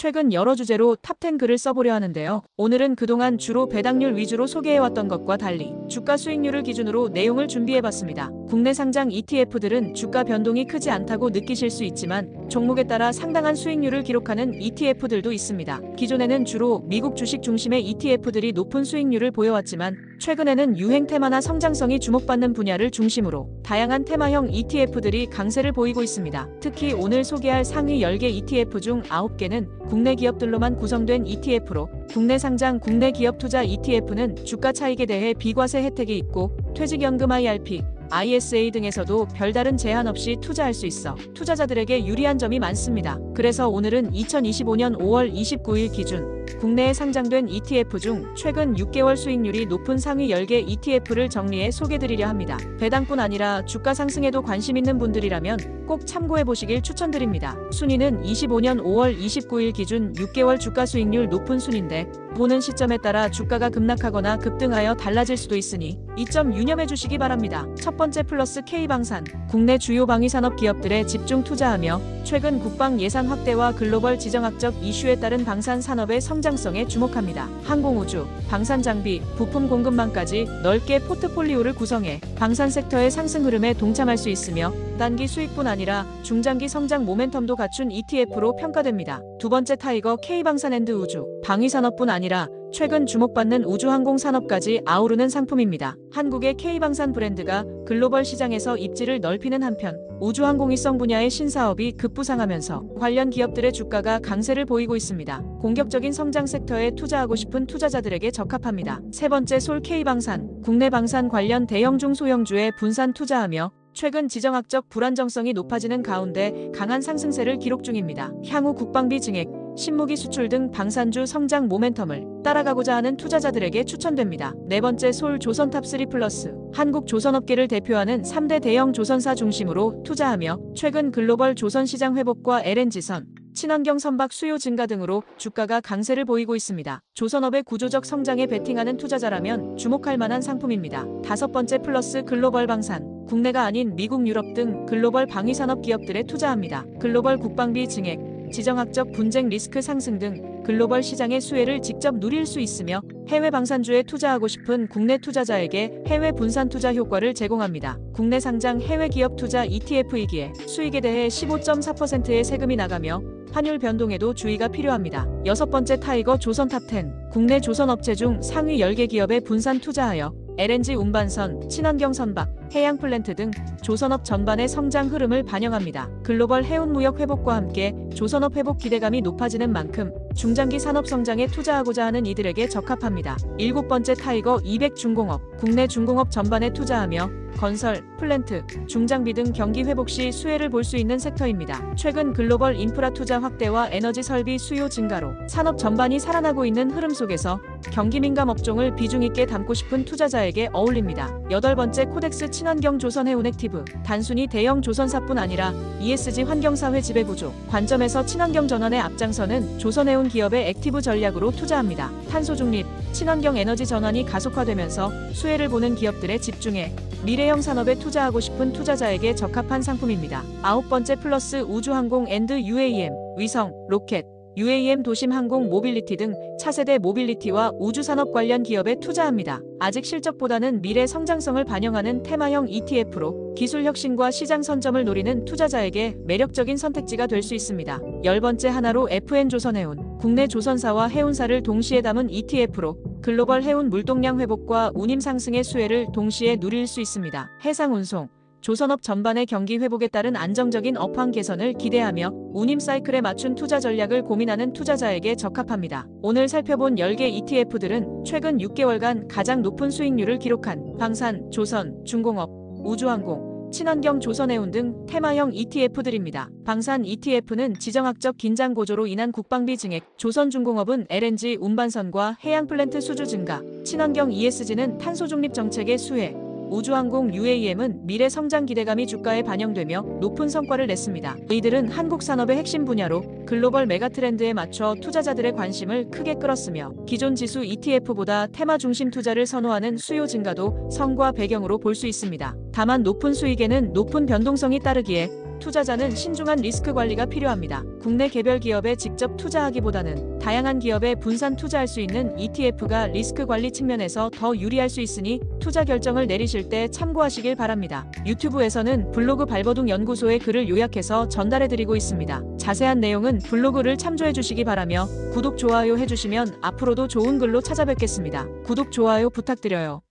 최근 여러 주제로 탑10 글을 써보려 하는데요. 오늘은 그동안 주로 배당률 위주로 소개해왔던 것과 달리 주가 수익률을 기준으로 내용을 준비해봤습니다. 국내 상장 ETF들은 주가 변동이 크지 않다고 느끼실 수 있지만 종목에 따라 상당한 수익률을 기록하는 ETF들도 있습니다. 기존에는 주로 미국 주식 중심의 ETF들이 높은 수익률을 보여왔지만 최근에는 유행 테마나 성장성이 주목받는 분야를 중심으로 다양한 테마형 ETF들이 강세를 보이고 있습니다. 특히 오늘 소개할 상위 10개 ETF 중 9개는 국내 기업들로만 구성된 ETF로 국내 상장 국내 기업 투자 ETF는 주가 차익에 대해 비과세 혜택이 있고 퇴직연금 IRP, ISA 등에서도 별다른 제한 없이 투자할 수 있어 투자자들에게 유리한 점이 많습니다. 그래서 오늘은 2025년 5월 29일 기준 국내에 상장된 ETF 중 최근 6개월 수익률이 높은 상위 10개 ETF를 정리해 소개드리려 합니다. 배당뿐 아니라 주가 상승에도 관심 있는 분들이라면 꼭 참고해 보시길 추천드립니다. 순위는 25년 5월 29일 기준 6개월 주가 수익률 높은 순인데 보는 시점에 따라 주가가 급락하거나 급등하여 달라질 수도 있으니 이점 유념해 주시기 바랍니다. 첫 번째 플러스 K방산 국내 주요 방위산업 기업들에 집중 투자하며 최근 국방 예산 확대와 글로벌 지정학적 이슈에 따른 방산 산업의 성장성에 주목합니다. 항공우주, 방산 장비, 부품 공급망까지 넓게 포트폴리오를 구성해 방산 섹터의 상승 흐름에 동참할 수 있으며 단기 수익뿐 아니라 중장기 성장 모멘텀도 갖춘 ETF로 평가됩니다. 두 번째 타이거 K방산앤드 우주, 방위산업뿐 아니라 최근 주목받는 우주항공 산업까지 아우르는 상품입니다. 한국의 K방산 브랜드가 글로벌 시장에서 입지를 넓히는 한편 우주항공위성 분야의 신사업이 급부상하면서 관련 기업들의 주가가 강세를 보이고 있습니다. 공격적인 성장 섹터에 투자하고 싶은 투자자들에게 적합합니다. 세 번째 솔 K방산, 국내 방산 관련 대형 중소형주에 분산 투자하며 최근 지정학적 불안정성이 높아지는 가운데 강한 상승세를 기록 중입니다. 향후 국방비 증액, 신무기 수출 등 방산주 성장 모멘텀을 따라가고자 하는 투자자들에게 추천됩니다. 네 번째 솔 조선탑 3 플러스 한국 조선업계를 대표하는 3대 대형 조선사 중심으로 투자하며 최근 글로벌 조선 시장 회복과 LNG선 친환경 선박 수요 증가 등으로 주가가 강세를 보이고 있습니다. 조선업의 구조적 성장에 베팅하는 투자자라면 주목할 만한 상품입니다. 다섯 번째 플러스 글로벌 방산 국내가 아닌 미국, 유럽 등 글로벌 방위산업 기업들에 투자합니다. 글로벌 국방비 증액, 지정학적 분쟁 리스크 상승 등 글로벌 시장의 수혜를 직접 누릴 수 있으며 해외 방산주에 투자하고 싶은 국내 투자자에게 해외 분산 투자 효과를 제공합니다. 국내 상장 해외 기업 투자 ETF이기에 수익에 대해 15.4%의 세금이 나가며 환율 변동에도 주의가 필요합니다. 여섯 번째 타이거 조선 탑10 국내 조선 업체 중 상위 10개 기업에 분산 투자하여 LNG 운반선, 친환경 선박, 해양 플랜트 등 조선업 전반의 성장 흐름을 반영합니다. 글로벌 해운 무역 회복과 함께 조선업 회복 기대감이 높아지는 만큼 중장기 산업 성장에 투자하고자 하는 이들에게 적합합니다. 일곱 번째 타이거 200 중공업, 국내 중공업 전반에 투자하며 건설, 플랜트, 중장비 등 경기 회복 시 수혜를 볼 수 있는 섹터입니다. 최근 글로벌 인프라 투자 확대와 에너지 설비 수요 증가로 산업 전반이 살아나고 있는 흐름 속에서 경기 민감 업종을 비중 있게 담고 싶은 투자자에게 어울립니다. 여덟 번째 코덱스 친환경 조선해운 액티브 단순히 대형 조선사뿐 아니라 ESG 환경사회 지배구조 관점에서 친환경 전환에 앞장서는 조선해운 기업의 액티브 전략으로 투자합니다. 탄소 중립, 친환경 에너지 전환이 가속화되면서 수혜를 보는 기업들에 집중해 미래형 산업에 투자하고 싶은 투자자에게 적합한 상품입니다. 아홉 번째 플러스 우주항공 앤드 UAM, 위성, 로켓, UAM 도심 항공 모빌리티 등 차세대 모빌리티와 우주산업 관련 기업에 투자합니다. 아직 실적보다는 미래 성장성을 반영하는 테마형 ETF로 기술 혁신과 시장 선점을 노리는 투자자에게 매력적인 선택지가 될 수 있습니다. 열 번째 하나로 FN조선해운, 국내 조선사와 해운사를 동시에 담은 ETF로 글로벌 해운 물동량 회복과 운임 상승의 수혜를 동시에 누릴 수 있습니다. 해상 운송, 조선업 전반의 경기 회복에 따른 안정적인 업황 개선을 기대하며 운임 사이클에 맞춘 투자 전략을 고민하는 투자자에게 적합합니다. 오늘 살펴본 10개 ETF들은 최근 6개월간 가장 높은 수익률을 기록한 방산, 조선, 중공업, 우주항공, 친환경 조선해운 등 테마형 ETF들입니다. 방산 ETF는 지정학적 긴장 고조로 인한 국방비 증액, 조선중공업은 LNG 운반선과 해양 플랜트 수주 증가, 친환경 ESG는 탄소 중립 정책의 수혜, 우주항공 UAM은 미래 성장 기대감이 주가에 반영되며 높은 성과를 냈습니다. 이들은 한국 산업의 핵심 분야로 글로벌 메가 트렌드에 맞춰 투자자들의 관심을 크게 끌었으며 기존 지수 ETF보다 테마 중심 투자를 선호하는 수요 증가도 성과 배경으로 볼 수 있습니다. 다만 높은 수익에는 높은 변동성이 따르기에 투자자는 신중한 리스크 관리가 필요합니다. 국내 개별 기업에 직접 투자하기보다는 다양한 기업에 분산 투자할 수 있는 ETF가 리스크 관리 측면에서 더 유리할 수 있으니 투자 결정을 내리실 때 참고하시길 바랍니다. 유튜브에서는 블로그 발버둥 연구소의 글을 요약해서 전달해드리고 있습니다. 자세한 내용은 블로그를 참조해 주시기 바라며 구독, 좋아요 해주시면 앞으로도 좋은 글로 찾아뵙겠습니다. 구독, 좋아요 부탁드려요.